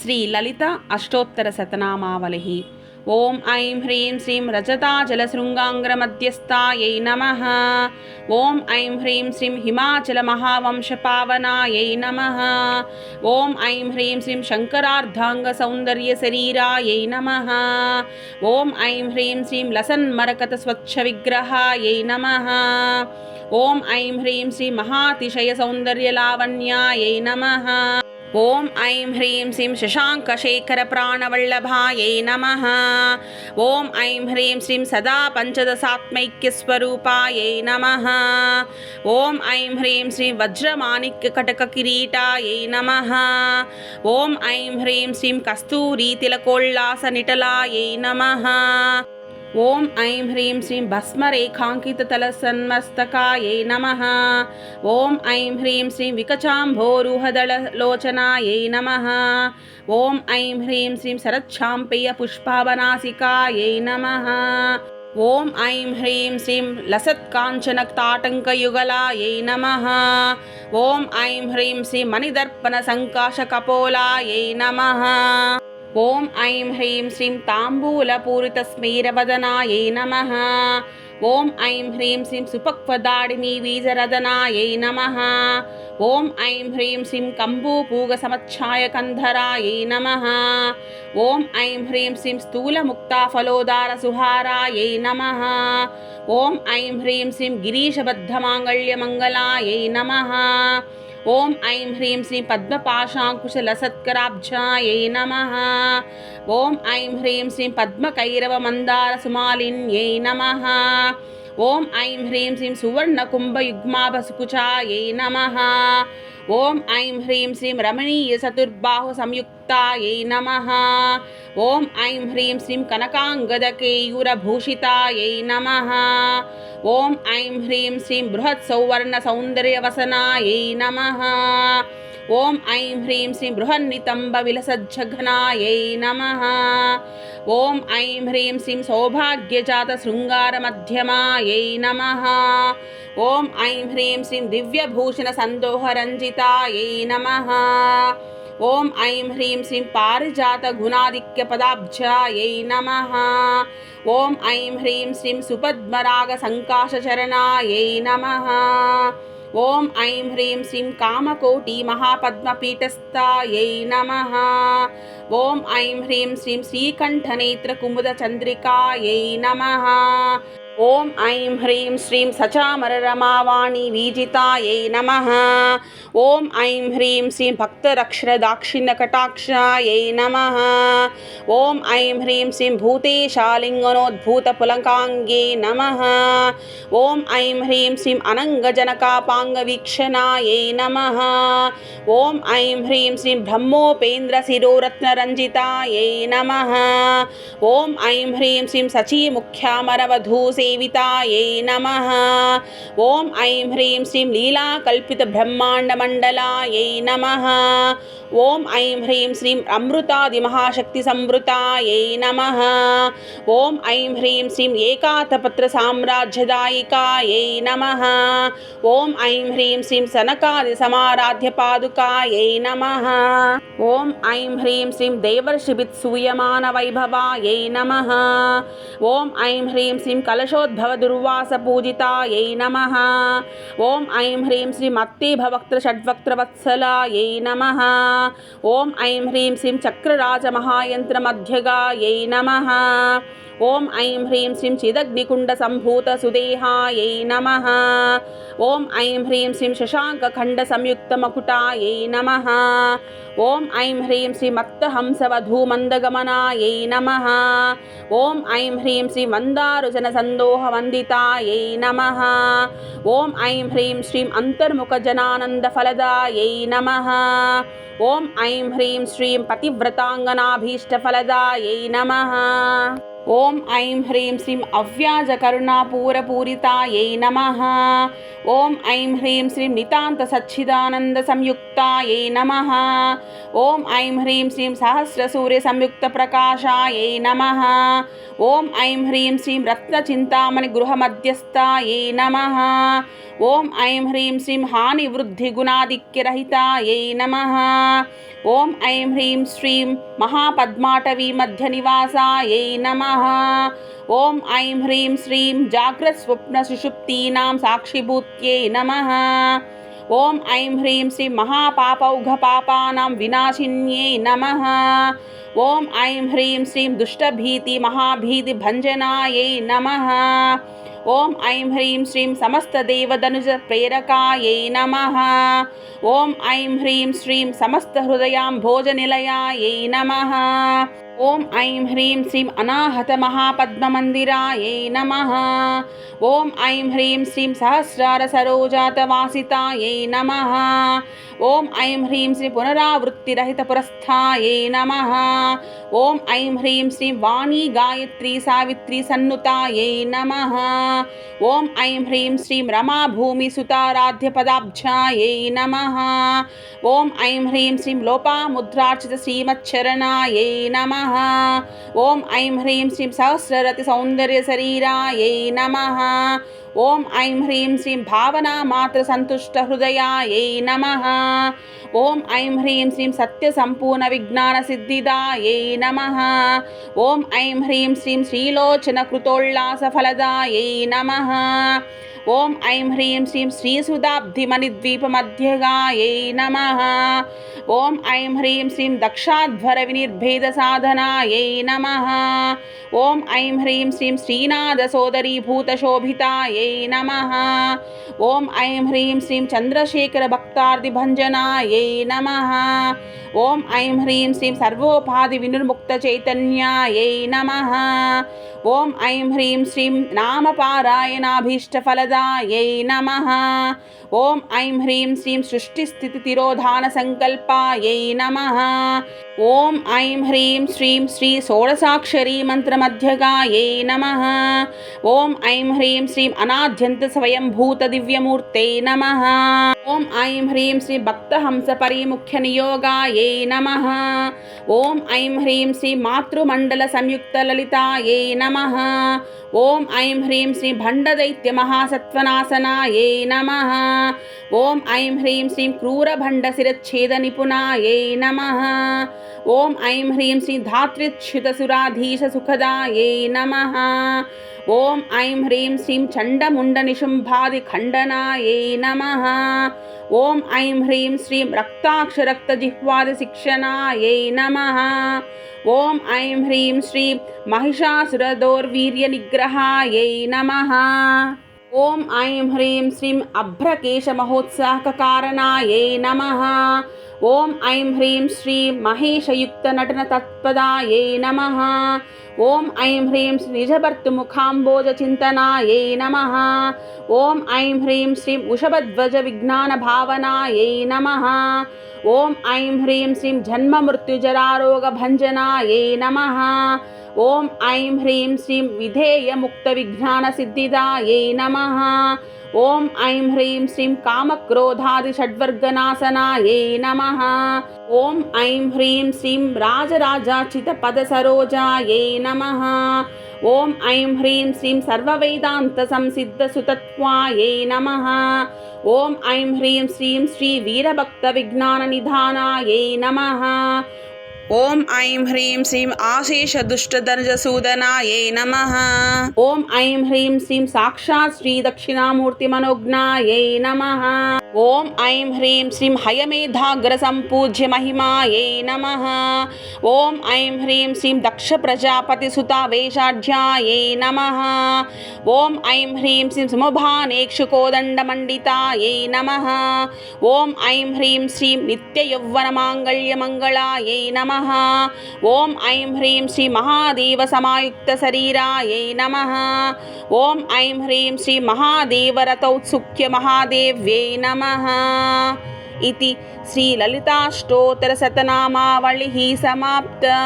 శ్రీ లలిత అష్టోత్తర శతనామావళి ఓం ఐం హ్రీం శ్రీం రజతాచలశృంగాంగ్రమధ్యస్థాయై నమ ఓం ఐం హ్రీం శ్రీం హిమాచల మహావంశపావనాయై నమ ఓం ఐం హ్రీం శ్రీం శంకరార్ధాంగ సౌందర్య శరీరాయై నమ ఓం ఐం హ్రీం శ్రీం లసన్మరకత స్వచ్ఛ విగ్రహాయై నమ ఓం ఐం హ్రీం శ్రీ మహాతిశయ సౌందర్య శ్రీం శశాంకశేఖర ప్రాణవల్లభాయై నమ. ఓం ఐం హ్రీం శ్రీం సదా పంచదశాత్మైక్యస్వరూపాయై నమ. ఓం ఐం హ్రీం శ్రీం వజ్రమాణిక్య కటక కిరీటాయై నమ. ఓం ఐం హ్రీం శ్రీం కస్తూరీ తిలకోల్లాస నిటలాయై నమ. ఓం ఐం హ్రీం శ్రీం భస్మరేఖాంకితతలసన్మస్తకాయై నమ. ఓం ఐం హ్రీం శ్రీం వికచాంభోరుహదళలోచనాయై నమ. ఓం ఐం హ్రీం శ్రీం శరచ్ఛాంపేయ పుష్పావనాసికాయై నమ. ఓం ఐం హ్రీం శ్రీం లసత్కాంచనతాటంకయుగలాయై నమ. ఓం ఐం హ్రీం శ్రీం మణిదర్పణ సంకాశకపోలాయై నమ. ఓం ఐం హ్రీం శ్రీం తాంబూలపూరితస్మీరవదనాయై నమ. ఓం ఐం హ్రీం శ్రీం సుపక్వదాడిని వీజరదనాయై నమ. ఓం ఐం హ్రీం శ్రీం కంబూపూగ సమచ్ఛాయ కంధరాయై నమ. ఓం ఐం హ్రీం శ్రీం స్థూలముక్తాఫలోదార సుహారాయై నమ. ఓం ఐం హ్రీం శ్రీం గిరీశబద్ధమాంగళ్యమంగళాయై నమ. ఓం ఐం హ్రీం శ్రీం పద్మపాశాంకుశలసత్కరాబ్జాయై నమ ఓం ఐం హ్రీం శ్రీం పద్మకైరవమందారసుమాలిన్యై నమ ఓం ఐం హ్రీం శ్రీం సువర్ణకుంభయుగ్మాభసుకుచాయై నమ ఓం ఐం హ్రీం శ్రీం రమణీయ చతుర్బాహు నమ. ఓం ఐం హ్రీం శ్రీం కనకాంగదకేయూరభూషితాయై నమ. ఓం ఐం హ్రీం శ్రీం బృహత్ సౌవర్ణ సౌందర్యవసనాయై నమ. ఓం ఐం హ్రీం శ్రీం బృహన్నితంబ విలసజ్జఘనాయై నమ. ఓం ఐం హ్రీం శ్రీం సౌభాగ్యజాత శృంగారమధ్యమాయై నమ. ఓం ఐం హ్రీం శ్రీం దివ్యభూషణ సందోహరంజితాయై నమ. ఓం ఐం హ్రీం శ్రీం పారిజాత గుణాధిక్య పదాబ్జాయై నమ. ఓం ఐం హ్రీం శ్రీం సుపద్మరాగ సంకాశరణాయై నమ. ఓం ఐం హ్రీం శ్రీం కామకోటి మహాపద్మపీఠస్థాయై నమ. ఓం ఐం హ్రీం శ్రీం శ్రీకంఠనేత్రకుముదచంద్రికాయై నమ. ఓం ఐం హ్రీం శ్రీం సచామరరమావాణి వీజితాయై నమ ఓం ఐం హ్రీం శ్రీం భక్తరక్షణ దాక్షిణ్య కటాక్షాయై నమ ఓం ఐం హ్రీం శ్రీం భూతేశాలింగనోద్భూత పులకాంగే నమ ఓం ఐం హ్రీం శ్రీం అనంగజనకాపాంగ వీక్షణాయై నమ ఓం ఐం హ్రీం శ్రీం బ్రహ్మోపేంద్ర శిరోరత్నరంజితాయై నమ దేవితాయై నమ. ఓం ఐం హ్రీం శ్రీం లీలాకల్పిత బ్రహ్మాండమండలాయై నమ. ఓం ఐం హ్రీం శ్రీం అమృతాది మహాశక్తి సంవృతాయై నమ. ఓం ఐం హ్రీం శ్రీం ఏకాతపత్ర సామ్రాజ్యదాయికాయై నమ. ఓం ఐం హ్రీం శ్రీం సనకాది సమారాధ్య పాదుకాయై నమ. ఓం ఐం హ్రీం శ్రీం దేవర్షిభిత్ సూయమాన వైభవాయై నమ. ఓం ఐం హ్రీం శ్రీం కలశో దుర్వాస పూజితాయై నమ. ఓం ఐం హ్రీం శ్రీం అత్తేభవక్త్ర షడ్వక్త్రవత్సలాయై నమ. ఓం ఐం హ్రీం శ్రీం చక్రరాజమహాయంత్రమధ్యగాయై నమ. ఓం ఐం హ్రీం శ్రీం చిదగ్నికుండ సంభూత సుదేహాయై నమ. ఓం ఐం హ్రీం శ్రీం శశాంకఖండ సంయుక్త మకుటాయై నమ. ఓం ఐం హ్రీం శ్రీ మక్తహంసవధూమందగమనాయై నమ. ఓం ఐం హ్రీం శ్రీ మందారుజన సందోహ వందితాయై నమ. ఓం ఐం హ్రీం శ్రీం అంతర్ముఖ జనానంద ఫలదాయై నమ. ఓం ఐం హ్రీం శ్రీం పతివ్రతాంగనాభీష్టఫలదాయై నమ. ఓం ఐం హ్రీం శ్రీం అవ్యాజ అవ్యాజకరుణాపూరపూరితాయై నమ. ఓం ఐం హ్రీం శ్రీం నితాంత సచ్చిదానంద సంయుక్త సంయుక్తాయై నమ. ఓం ఐం హ్రీం శ్రీం సహస్రసూర్య సంయుక్తప్రకాశాయై నమ. ఓం ఐం హ్రీం శ్రీం రత్నచింతామణి గృహమధ్యస్థాయై నమ. ఓం ఐం హ్రీం శ్రీం హాని వృద్ధి గుణాధిక్యరహితాయై నమ. ఓం ఐం హ్రీం శ్రీం మహాపద్మాటవీ మధ్య నివాసాయై నమ. ఓం ఐం హ్రీం శ్రీం జాగ్రత్ స్వప్న సుషుప్తీనాం సాక్షిభూత్యై నమ. ఓం ఐం హ్రీం శ్రీం మహాపాపౌఘపాపానాం వినాశిన్యై నమః ఓం ఐం హ్రీం శ్రీం దుష్టభీతి మహాభీతి భంజనాయై నమః ఓం ఐం హ్రీం శ్రీం సమస్తదేవదనుజ ప్రేరకాయై నమః ఓం ఐం హ్రీం శ్రీం సమస్తహృదయాం భోజనిలయాయై నమః ఓం ఐం హ్రీం శ్రీం అనాహత మహాపద్మమందిరాయై నమ. ఓం ఐం హ్రీం శ్రీం సహస్రార సరోజాతవాసితాయై నమ. ఓం ఐం హ్రీం శ్రీ పునరావృత్తిరహిత పురస్థాయై నమ. ఓం ఐం హ్రీం శ్రీ వాణీ గాయత్రి సావిత్రి సన్నుతాయై నమ. ఓం ఐం హ్రీం శ్రీం రమా భూమి సుతారాధ్య పదాబ్జాయై నమ. ఓం ఐం హ్రీం శ్రీం లోపాముద్రార్చిత శ్రీమచ్చరణాయై నమ. ఓం ఐం హ్రీం శ్రీం సహస్రరతి సౌందర్య శరీరాయై నమ ఓం ఐం హ్రీం శ్రీం భావనా మాతృ సంతుష్ట హృదయాయై నమ. ఓం ఐం హ్రీం శ్రీం సత్య సంపూర్ణ విజ్ఞాన సిద్ధిదాయై నమ. ఓం ఐం హ్రీం శ్రీం శ్రీలోచన కృతోల్లాస ఫలదాయై నమ. ఓం ఐం హ్రీం శ్రీం శ్రీసుధాబ్ధిమణిద్వీపమధ్యగాయై నమ. ఓం ఐం హ్రీం శ్రీం దక్షాధ్వర వినిర్భేద సాధనాయై నమ. ఓం ఐం హ్రీం శ్రీం శ్రీనాథ సోదరీభూతశోభితాయై నమః ఓం ఐం హ్రీం శ్రీం చంద్రశేఖర భక్తార్ది భంజనాయై నమః ఓం ఐం హ్రీం శ్రీం సర్వోపాధి వినుర్ముక్త చైతన్యాయై నమః ఓం ఐం హ్రీం శ్రీం నామపారాయణాభీష్టఫలదాయై నమః ఓం ఐం హ్రీం శ్రీం సృష్టిస్థితి తిరోధాన సంకల్పాయై నమః ఓం ఐం హ్రీం శ్రీం శ్రీ షోడసాక్షరీ మంత్రమధ్యగాయై నమః ఓం ఐం హ్రీం శ్రీం అనా అనాద్యంత స్వయంభూత దివ్యమూర్తే నమ. ఓం ఐం హ్రీం శ్రీ భక్తహంస పరిముఖ్య నియోగాయే నమ. ఓం ఐం హ్రీం శ్రీ మాతృమండల సంయుక్త లలితాయే నమ. ఓం ఐం హ్రీం శ్రీ భండదైత్య మహాసత్వనాశనాయే నమ. ఓం ఐం హ్రీం శ్రీం క్రూరభండ శిరచ్ఛేద నిపుణాయే నమ. ఓం ఐం హ్రీం శ్రీ ధాత్రిచ్యుతసురాధీశ సుఖదాయే నమ. ఓం ఐం హ్రీం శ్రీం చండముండ నిశుంభాది ఖండనాయై నమ. ఓం ఐం హ్రీం శ్రీం రక్తాక్షరక్తజిహ్వాది శిక్షణాయై నమః. ఓం ఐం హ్రీం శ్రీం మహిషాసురదోర్వీర్య నిగ్రహాయై నమః. ఓం ఐం హ్రీం శ్రీం అభ్రకేశ మహోత్సాహకారణాయై నమః. ఓం ఐం హ్రీం శ్రీం మహేషయుక్త నటన తత్పదాయై నమ. ఓం ఐం హ్రీం నిజభర్తుముఖాంబోజ చింతనాయై నమః. ఓం ఐం హ్రీం శ్రీం ఉషభధ్వజ విజ్ఞాన భావనాయై నమ. ఓం ఐం హ్రీం శ్రీం జన్మమృత్యుజరారోగ భంజనాయై నమ. ఓం ఐం హ్రీం శ్రీం విధేయ ముక్త విజ్ఞాన సిద్ధిదాయై నమ. ఓం ఐం హ్రీం శ్రీం కామక్రోధాది షడ్వర్గనాశనాయై నమ. ఓం ఐం హ్రీం శ్రీం రాజరాజాచిత పద సరోజాయై నమ. ఓం ఐం హ్రీం శ్రీం సర్వవేదాంత సంసిద్ధ సుతత్వాయై నమ. ఓం ఐం హ్రీం శ్రీం శ్రీ వీరభక్త విజ్ఞాన నిధానాయై నమ. ఓం ఐం హ్రీం శ్రీం ఆశేష దుష్టధనుజసూదనాయై నమ. ఓం ఐం హ్రీం శ్రీం సాక్షాత్ శ్రీ దక్షిణామూర్తి మనోజ్ఞాయై నమ. ఓం ఐం హ్రీం శ్రీం హయమేధాగ్ర సంపూజ్య మహిమాయై నమః ఓం ఐం హ్రీం శ్రీం దక్ష ప్రజాపతి సుత వేషాఢ్యాయై నమః ఓం ఐం హ్రీం శ్రీం సుమభానేక్షుకోదండ మండితాయై నమః ఓం ఐం హ్రీం శ్రీం నిత్య యౌవన మాంగళ్య మంగళాయై నమః ఓం ఐం హ్రీం శ్రీ నమః इति श्रीललिताष्टोत्तरशतनामावलिः समाप्ता